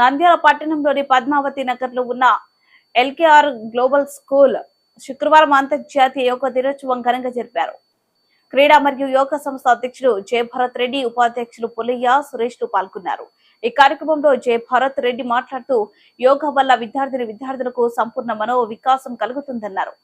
నంద్యాల పట్టణంలోని పద్మావతి నగర్లో ఉన్న ఎల్కేఆర్ గ్లోబల్ స్కూల్ శుక్రవారం అంతర్జాతీయ యోగా దినోత్సవం ఘనంగా జరిపారు. క్రీడా మరియు యోగా సంస్థ అధ్యక్షుడు జయభరత్ రెడ్డి ఉపాధ్యక్షులు పులయ్య సురేష్లు పాల్గొన్నారు. ఈ కార్యక్రమంలో జయభరత్ రెడ్డి మాట్లాడుతూ యోగా వల్ల విద్యార్థిని విద్యార్థులకు సంపూర్ణ మనో వికాసం కలుగుతుందన్నారు.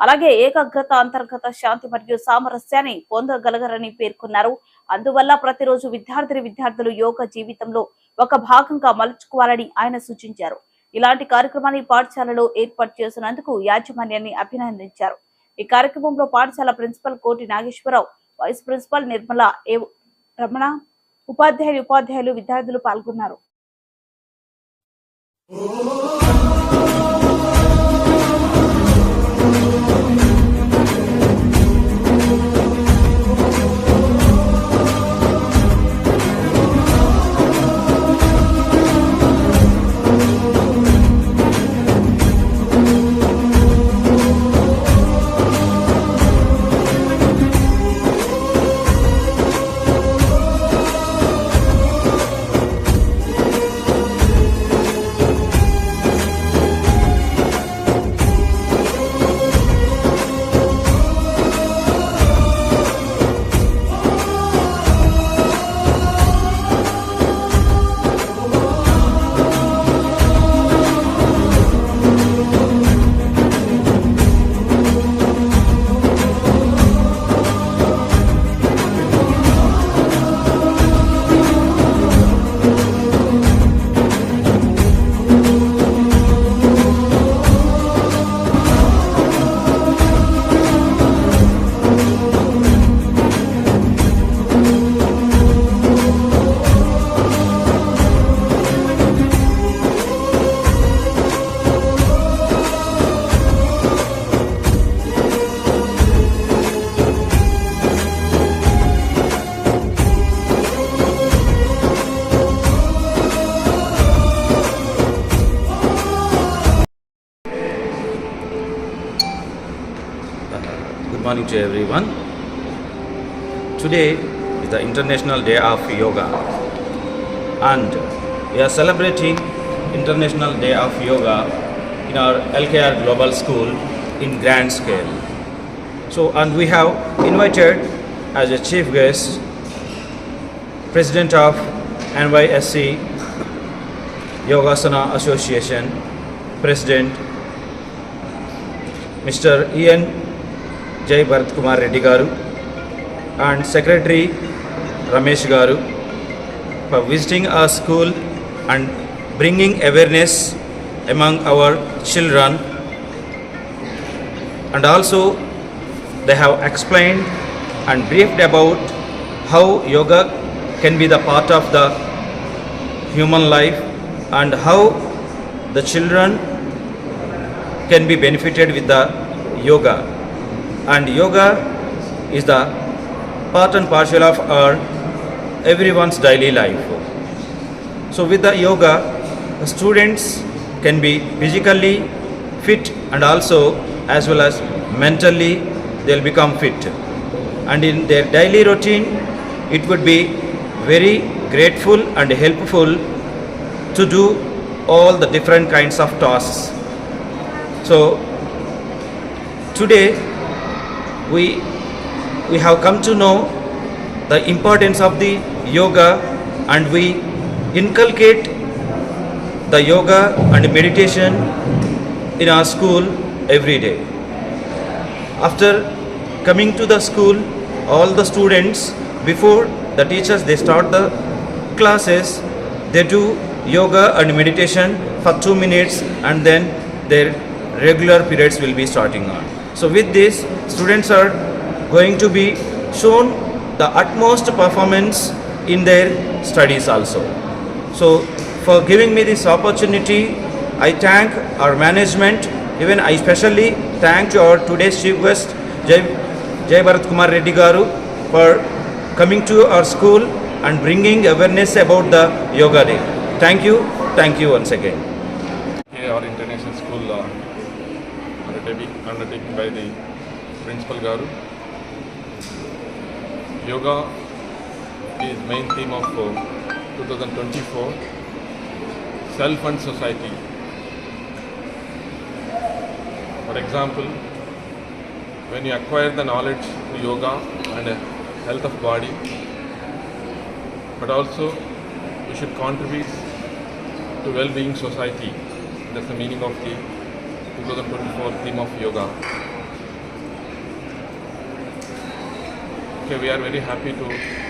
అలాగే ఏకాగ్రత అంతర్గత శాంతి మరియు సామరస్యాన్ని పొందగలగరని పేర్కొన్నారు. అందువల్ల ప్రతిరోజు విద్యార్థిని విద్యార్థులు యోగ జీవితంలో ఒక భాగంగా మలుచుకోవాలని ఆయన సూచించారు. ఇలాంటి కార్యక్రమాన్ని పాఠశాలలో ఏర్పాటు చేసినందుకు యాజమాన్యాన్ని అభినందించారు. ఈ కార్యక్రమంలో పాఠశాల principal Koti Nageswararao vice principal Nirmala A Ramana ఉపాధ్యాయులు ఉపాధ్యాయులు విద్యార్థులు పాల్గొన్నారు. Morning to everyone. Today is the International Day of Yoga and we are celebrating International Day of Yoga in our LKR Global School in grand scale. So and we have invited as a chief guest President of NYSC Yogasana Association President Mr. Ian జై భరత్ కుమార్ రెడ్డి గారు and secretary Ramesh గారు for visiting ఆ school and bringing awareness among our children and also they have explained and briefed about how yoga can be the part of the human life and how the children can be benefited with the yoga and yoga is the part and parcel of our everyone's daily life. So with the yoga students can be physically fit and also as well as mentally they'll become fit. And in their daily routine it would be very grateful and helpful to do all the different kinds of tasks. So today we we have come to know the importance of the yoga and we inculcate the yoga and meditation in our school every day. After coming to the school all the students before the teachers they start the classes they do yoga and meditation for 2 minutes and then their regular periods will be starting on so with this students are going to be shown the utmost performance in their studies also. So for giving me this opportunity i thank our management. Even i especially thank to our today's chief guest jay jay bharat kumar reddy garu for coming to our school and bringing awareness about the yoga day. Thank you. Thank you once again. AR International School uh, undertaken by the Principal Garu. Yoga is main theme of uh, 2024 self and society. For example, when you acquire the knowledge through yoga and uh, health of body, but also you should contribute to well-being society. That's the meaning of the 2024 theme of yoga. Okay, we are very happy to